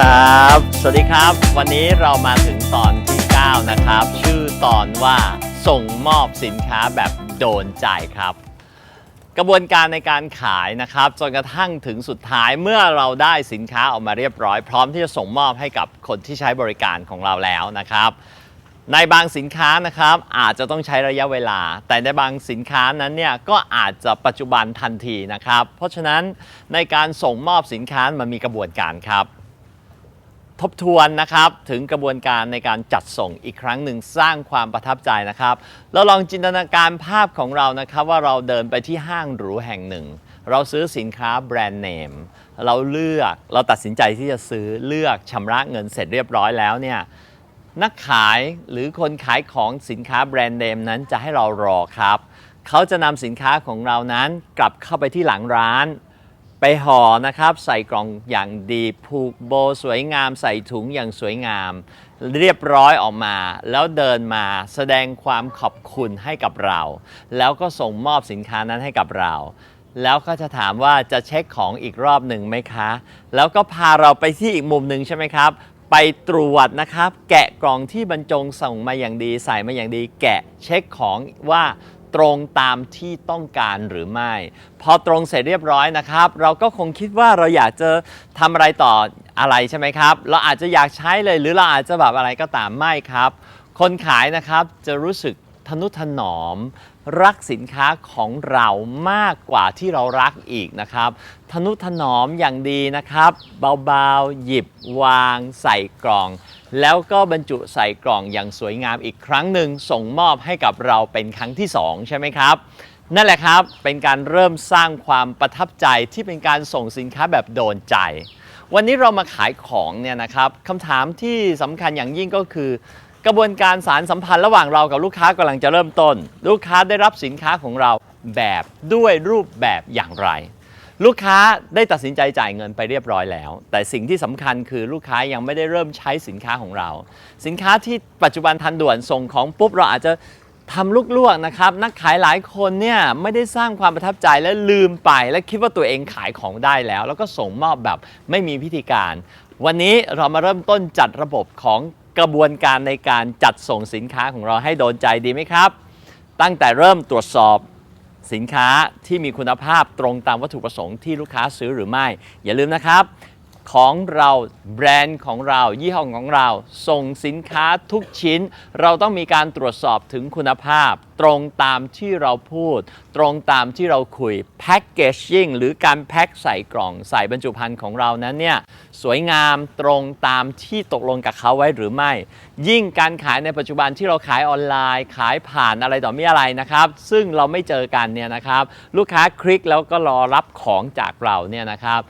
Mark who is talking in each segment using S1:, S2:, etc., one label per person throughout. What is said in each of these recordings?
S1: ครับ สวัสดีครับ วันนี้เรามาถึงตอนที่ 9 นะครับ ชื่อตอนว่าส่งมอบสินค้าแบบโดนใจครับ กระบวนการในการขายนะครับ จนกระทั่งถึงสุดท้ายเมื่อเราได้สินค้าออกมาเรียบร้อย พร้อมที่จะส่งมอบให้กับคนที่ใช้บริการของเราแล้วนะครับในบางสินค้านะครับอาจจะต้องใช้ระยะเวลา แต่ในบางสินค้านั้นเนี่ยก็อาจจะปัจจุบันทันทีนะครับ เพราะฉะนั้นในการส่งมอบสินค้ามันมีกระบวนการครับ ทบทวนนะครับ ถึงกระบวนการในการจัดส่งอีกครั้งหนึ่งสร้างความประทับใจนะครับ เราลองจินตนาการภาพของเรานะครับ ว่าเราเดินไปที่ห้างหรูแห่งหนึ่ง เราซื้อสินค้าแบรนด์เนมเราเลือกเราตัดสินใจที่จะซื้อเลือกชำระเงินเสร็จเรียบร้อยแล้วเนี่ยนักขายหรือคนขายของสินค้าแบรนด์เนมนั้นจะให้เรารอครับ เขาจะนำสินค้าของเรานั้นกลับเข้าไปที่หลังร้าน ไปห่อนะครับใส่กล่องอย่างดีผูกโบสวยงามใส่ถุงอย่างสวยงาม เรียบร้อยออกมา แล้วเดินมาแสดงความขอบคุณให้กับเรา แล้วก็ส่งมอบสินค้านั้นให้กับเรา แล้วก็จะถามว่าจะเช็คของอีกรอบหนึ่งไหมคะ แล้วก็พาเราไปที่อีกมุมหนึ่งใช่ไหมครับ ไปตรวจนะครับ แกะกล่องที่บรรจงส่งมาอย่างดี ใส่มาอย่างดี แกะเช็คของว่า ตรงตามที่ต้องการหรือไม่ พอตรงเสร็จเรียบร้อยนะครับ เราก็คงคิดว่าเราอยากจะทำอะไรต่ออะไรใช่ไหมครับ เราอาจจะอยากใช้เลยหรือเราอาจจะแบบอะไรก็ตามไม่ครับ คนขายนะครับจะรู้สึก ทนุถนอม รักสินค้าของเรามากกว่าที่เรารักอีกนะครับ ทนุถนอมอย่างดีนะครับ เบาๆ หยิบวางใส่กล่อง แล้วก็บรรจุใส่กล่องอย่างสวยงามอีกครั้งหนึ่งส่งมอบให้กับเราเป็นครั้งที่ 2 ใช่ไหมครับนั่นแหละครับ เป็นการเริ่มสร้างความประทับใจที่เป็นการส่งสินค้าแบบโดนใจ วันนี้เรามาขายของเนี่ยนะครับคำถามที่สำคัญอย่างยิ่งก็คือ กระบวนการสารสัมพันธ์ระหว่างเรากับลูกค้ากำลังจะเริ่มต้น ลูกค้าได้รับสินค้าของเราแบบด้วยรูปแบบอย่างไร ลูกค้าได้ตัดสินใจจ่ายเงินไปเรียบร้อยแล้ว แต่สิ่งที่สำคัญคือลูกค้ายังไม่ได้เริ่มใช้สินค้าของเรา สินค้าที่ปัจจุบันทันด่วนส่งของปุ๊บเราอาจจะทำลูกลวกนะครับ นักขายหลายคนเนี่ยไม่ได้สร้างความประทับใจและลืมไป และคิดว่าตัวเองขายของได้แล้ว แล้วก็ส่งมอบแบบไม่มีพิธีการ วันนี้เรามาเริ่มต้นจัดระบบของ กระบวนการในการจัดส่งสินค้าของเราให้โดนใจดีไหมครับ ตั้งแต่เริ่มตรวจสอบสินค้าที่มีคุณภาพตรงตามวัตถุประสงค์ที่ลูกค้าซื้อหรือไม่ อย่าลืมนะครับ ของเราแบรนด์ของเรายี่ห้อของเรา ส่งสินค้าทุกชิ้น เราต้องมีการตรวจสอบถึงคุณภาพ ตรงตามที่เราพูด ตรงตามที่เราคุยแพ็กเกจจิ้งหรือการแพ็คใส่กล่องใส่บรรจุภัณฑ์ของเรานั้นเนี่ยสวยงามตรงตามที่ตกลงกับเขาไว้หรือไม่ ยิ่งการขายในปัจจุบันที่เราขายออนไลน์ ขายผ่านอะไรต่อมีอะไรนะครับ ซึ่งเราไม่เจอกันเนี่ยนะครับ ลูกค้าคลิกแล้วก็รอรับของจากเราเนี่ยนะครับ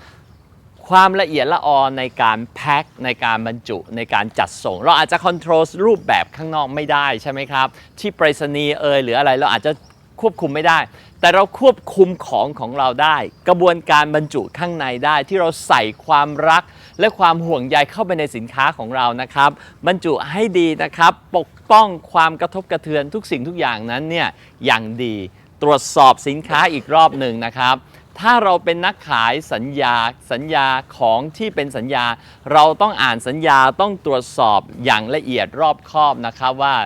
S1: ความละเอียดละออในการแพ็คในการบรรจุในการจัดส่ง เราอาจจะคอนโทรลรูปแบบข้างนอกไม่ได้ใช่ไหมครับ ที่ไปรษณีย์เอยหรืออะไรเราอาจจะควบคุมไม่ได้ แต่เราควบคุมของของเราได้ กระบวนการบรรจุข้างในได้ที่เราใส่ความรัก และความห่วงใยเข้าไปในสินค้าของเรานะครับ บรรจุให้ดีนะครับ ปกป้องความกระทบกระเทือนทุกสิ่งทุกอย่างนั้นเนี่ยอย่างดีตรวจสอบสินค้าอีกรอบหนึ่งนะครับ ถ้าเราเป็นนักขายสัญญาสัญญาของที่เป็นสัญญา เราต้องอ่านสัญญาต้องตรวจสอบอย่างละเอียดรอบคอบนะครับว่า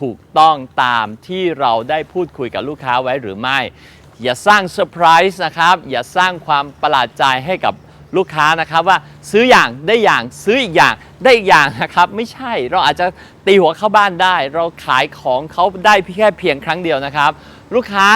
S1: ถูกต้องตามที่เราได้พูดคุยกับลูกค้าไว้หรือไม่ อย่าสร้างเซอร์ไพรส์นะครับ อย่าสร้างความประหลาดใจให้กับลูกค้านะครับว่าซื้ออย่างได้อย่างซื้ออีกอย่างได้อีกอย่างนะครับ ไม่ใช่เราอาจจะตีหัวเข้าบ้านได้ เราขายของเขาได้แค่เพียงครั้งเดียวนะครับ ลูกค้า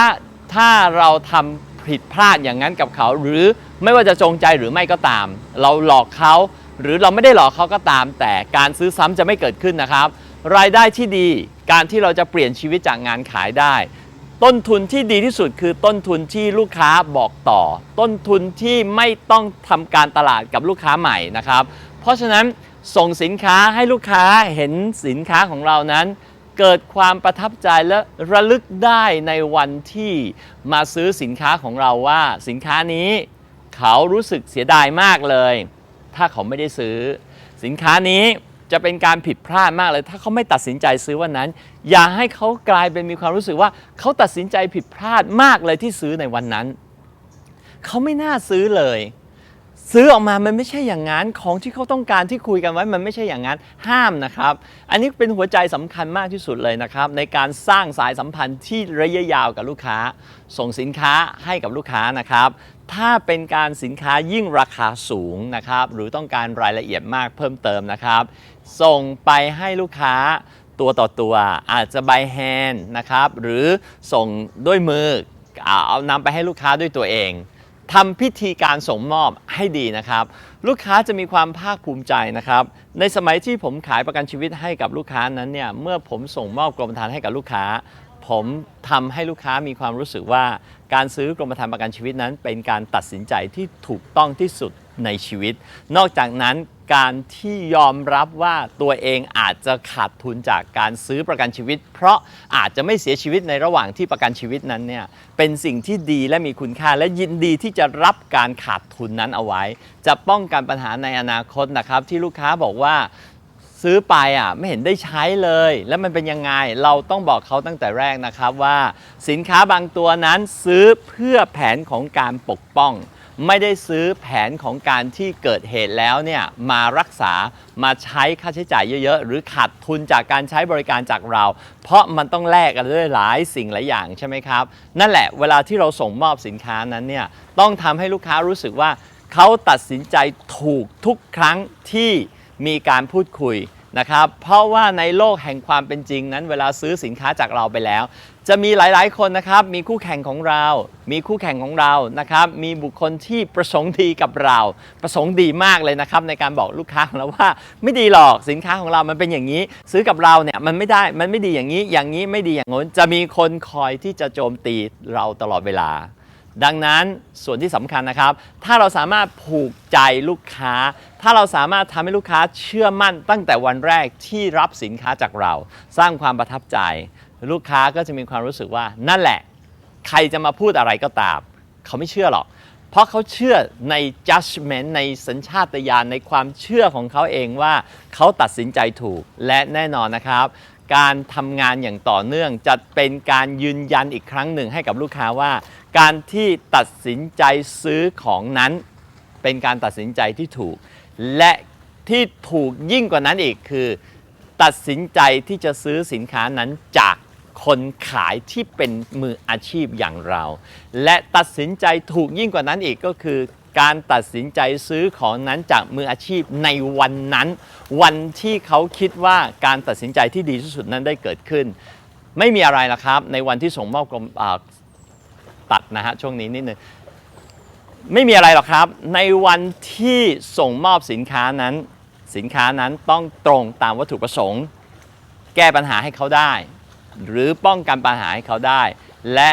S1: ถ้าเราทำ ผิดพลาดอย่างนั้นกับเขา หรือไม่ว่าจะจงใจหรือไม่ก็ตาม เราหลอกเขา หรือเราไม่ได้หลอกเขาก็ตาม แต่การซื้อซ้ำจะไม่เกิดขึ้นนะครับ รายได้ที่ดีการที่เราจะเปลี่ยนชีวิตจากงานขายได้ ต้นทุนที่ดีที่สุดคือต้นทุนที่ลูกค้าบอกต่อ ต้นทุนที่ไม่ต้องทำการตลาดกับลูกค้าใหม่นะครับ เพราะฉะนั้นส่งสินค้าให้ลูกค้าเห็นสินค้าของเรานั้น เกิดความประทับใจและระลึกได้ในวันที่มาซื้อสินค้าของเราว่าสินค้านี้เขารู้สึกเสียดายมากเลย ถ้าเขาไม่ได้ซื้อ สินค้านี้จะเป็นการผิดพลาดมากเลย ถ้าเขาไม่ตัดสินใจซื้อวันนั้น อย่าให้เขากลายเป็นมีความรู้สึกว่าเขาตัดสินใจผิดพลาดมากเลยที่ซื้อในวันนั้น เขาไม่น่าซื้อเลย ซื้อออกมามันไม่ใช่อย่างนั้นของที่เขาต้องการที่คุยกันไว้มันไม่ใช่อย่างนั้นห้ามนะครับ อันนี้เป็นหัวใจสำคัญมากที่สุดเลยนะครับ ในการสร้างสายสัมพันธ์ที่ระยะยาวกับลูกค้า ส่งสินค้าให้กับลูกค้านะครับถ้าเป็นการสินค้ายิ่งราคาสูงนะครับ หรือต้องการรายละเอียดมากเพิ่มเติมนะครับ ส่งไปให้ลูกค้าตัวต่อตัว อาจจะใบแฮนด์นะครับ หรือส่งด้วยมือเอานำไปให้ลูกค้าด้วยตัวเอง ทำพิธีการส่งมอบให้ดีนะครับ ลูกค้าจะมีความภาคภูมิใจนะครับ ในสมัยที่ผมขายประกันชีวิตให้กับลูกค้านั้นเนี่ยเมื่อผมส่งมอบกรมธรรม์ให้กับลูกค้า ผมทำให้ลูกค้ามีความรู้สึกว่า การซื้อกรมธรรม์ประกันชีวิตนั้น เป็นการตัดสินใจที่ถูกต้องที่สุดในชีวิต นอกจากนั้น การที่ยอมรับว่าตัวเองอาจจะขาดทุนจากการซื้อประกันชีวิต เพราะอาจจะไม่เสียชีวิตในระหว่างที่ประกันชีวิตนั้นเนี่ยเป็นสิ่งที่ดีและมีคุณค่าและยินดีที่จะรับการขาดทุนนั้นเอาไว้ จะป้องกันปัญหาในอนาคตนะครับ ที่ลูกค้าบอกว่าซื้อไปอะไม่เห็นได้ใช้เลย แล้วมันเป็นยังไงเราต้องบอกเขาตั้งแต่แรกนะครับว่า สินค้าบางตัวนั้นซื้อเพื่อแผนของการปกป้อง ไม่ได้ซื้อแผนของการที่เกิดเหตุแล้วเนี่ยมารักษามาใช้ค่าใช้จ่ายเยอะๆ หรือขาดทุนจากการใช้บริการจากเรา เพราะมันต้องแลกกันด้วยหลายสิ่งหลายอย่างใช่ไหมครับ นั่นแหละเวลาที่เราส่งมอบสินค้านั้นเนี่ยต้องทำให้ลูกค้ารู้สึกว่าเขาตัดสินใจถูกทุกครั้งที่มีการพูดคุย นะครับ เพราะว่าในโลกแห่งความเป็นจริงนั้น เวลาซื้อสินค้าจากเราไปแล้ว จะมีหลายๆคนนะครับ มีคู่แข่งของเรา มีคู่แข่งของเรานะครับ มีบุคคลที่ประสงค์ดีกับเรา ประสงค์ดีมากเลยนะครับ ในการบอกลูกค้าของเราว่า ไม่ดีหรอกสินค้าของเรามันเป็นอย่างนี้ ซื้อกับเราเนี่ยมันไม่ได้มันไม่ดีอย่างนี้อย่างนี้ไม่ดีอย่างโน้นจะมีคนคอยที่จะโจมตีเราตลอดเวลา ดังนั้นส่วนที่สำคัญนะครับ ถ้าเราสามารถผูกใจลูกค้า ถ้าเราสามารถทำให้ลูกค้าเชื่อมั่นตั้งแต่วันแรกที่รับสินค้าจากเรา สร้างความประทับใจ ลูกค้าก็จะมีความรู้สึกว่านั่นแหละ ใครจะมาพูดอะไรก็ตาม เขาไม่เชื่อหรอก เพราะเขาเชื่อใน judgment ในสัญชาตญาณในความเชื่อของเขาเองว่า เขาตัดสินใจถูกและแน่นอนนะครับ การทำงานอย่างต่อเนื่อง จะเป็นการยืนยันอีกครั้งหนึ่งให้กับลูกค้าว่า การที่ตัดสินใจซื้อของนั้น เป็นการตัดสินใจที่ถูก และที่ถูกยิ่งกว่านั้นอีกคือ ตัดสินใจที่จะซื้อสินค้านั้นจากคนขายที่เป็นมืออาชีพอย่างเรา และตัดสินใจถูกยิ่งกว่านั้นอีกก็คือ การตัดสินใจซื้อของนั้นจากมืออาชีพในวันนั้น วันที่เขาคิดว่าการตัดสินใจที่ดีที่สุดนั้นได้เกิดขึ้น ไม่มีอะไรละครับ ในวันที่ส่งมอบกรมตัดนะฮะช่วงนี้นิดนึงไม่มีอะไรหรอกครับ ในวันที่ส่งมอบสินค้านั้น สินค้านั้นต้องตรงตามวัตถุประสงค์ แก้ปัญหาให้เขาได้ หรือป้องกันปัญหาให้เขาได้ และ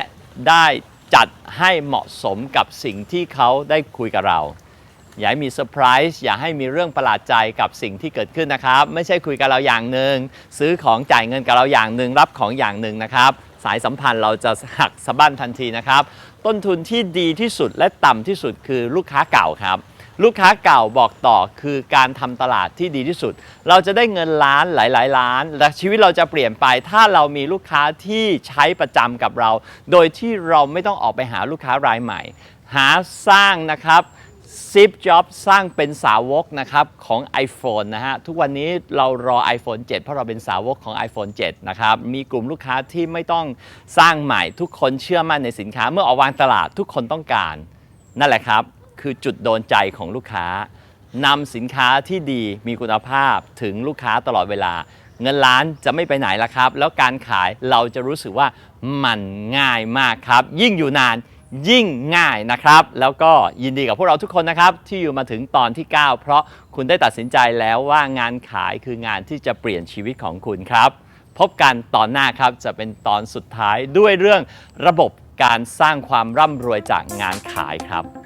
S1: ได้ จัดให้เหมาะสมกับสิ่งที่เขาได้คุยกับเรา อย่าให้มีเซอร์ไพรส์อย่าให้มีเรื่องประหลาดใจกับสิ่งที่เกิดขึ้นนะครับ ไม่ใช่คุยกับเราอย่างหนึ่งซื้อของจ่ายเงินกับเราอย่างหนึ่งรับของอย่างหนึ่งนะครับ สายสัมพันธ์เราจะหักสะบั้นทันทีนะครับ ต้นทุนที่ดีที่สุดและต่ำที่สุดคือลูกค้าเก่าครับ ลูกค้าเก่าบอกต่อคือการทำตลาดที่ดีที่สุด เราจะได้เงินล้านหลาย ๆ ล้าน และชีวิตเราจะเปลี่ยนไป ถ้าเรามีลูกค้าที่ใช้ประจำกับเรา โดยที่เราไม่ต้องออกไปหาลูกค้ารายใหม่ หาสร้างนะครับซิปจ็อบสร้างเป็นสาวกนะครับของ iPhone นะฮะ ทุกวันนี้เรารอ iPhone 7 เพราะเราเป็นสาวกของ iPhone 7 นะครับ มีกลุ่มลูกค้าที่ไม่ต้องสร้างใหม่ ทุกคนเชื่อมั่นในสินค้าเมื่อออกวางตลาดทุกคนต้องการ นั่นแหละครับ คือจุดโดนใจของลูกค้านำสินค้าที่ดีมีคุณภาพถึงลูกค้าตลอดเวลา เงินล้านจะไม่ไปไหนละครับ แล้วการขายเราจะรู้สึกว่ามันง่ายมากครับ ยิ่งอยู่นานยิ่งง่ายนะครับ แล้วก็ยินดีกับพวกเราทุกคนนะครับ ที่อยู่มาถึงตอนที่ 9 เพราะคุณได้ตัดสินใจแล้วว่างานขายคืองานที่จะเปลี่ยนชีวิตของคุณครับ พบกันตอนหน้าครับจะเป็นตอนสุดท้ายด้วยเรื่องระบบการสร้างความร่ำรวยจากงานขายครับ